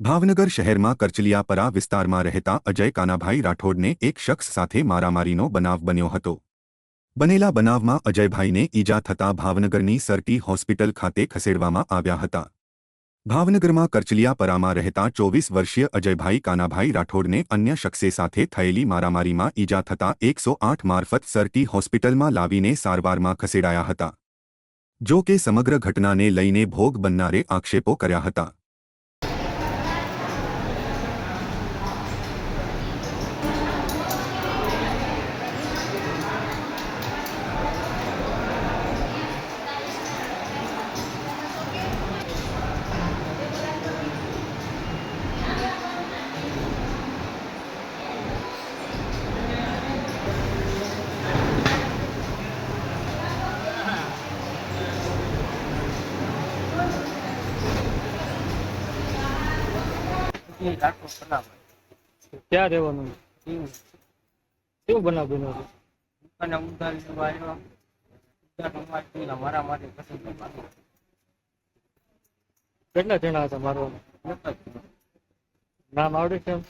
ભાવનગર શહેરમાં કરચલિયાપરા વિસ્તારમાં રહેતા અજય કાનાભાઈ રાઠોડને એક શખ્સ સાથે મારામારીનો બનાવ બન્યો હતો. બનેલા બનાવમાં અજયભાઈને ઈજા થતાં ભાવનગરની સરટી હોસ્પિટલ ખાતે ખસેડવામાં આવ્યા હતા. ભાવનગરમાં કરચલિયાપરામાં રહેતા ચોવીસ વર્ષીય અજયભાઈ કાનાભાઈ રાઠોડને અન્ય શખ્સે સાથે થયેલી મારામારીમાં ઈજા થતાં એકસો આઠ મારફત સરટી હોસ્પિટલમાં લાવીને સારવારમાં ખસેડાયા હતા. જો કે સમગ્ર ઘટનાને લઈને ભોગ બનનારે આક્ષેપો કર્યા હતા. ક્યાં રહેવાનું? કેવું બનાવ બન્યો છે? દુકાને ઉધારી લેવા આવ્યો. ઉધાર અમારી મારા માટે પસંદ કેટલા જણા હતા મારવાનું? નામ આવડે છે એમ?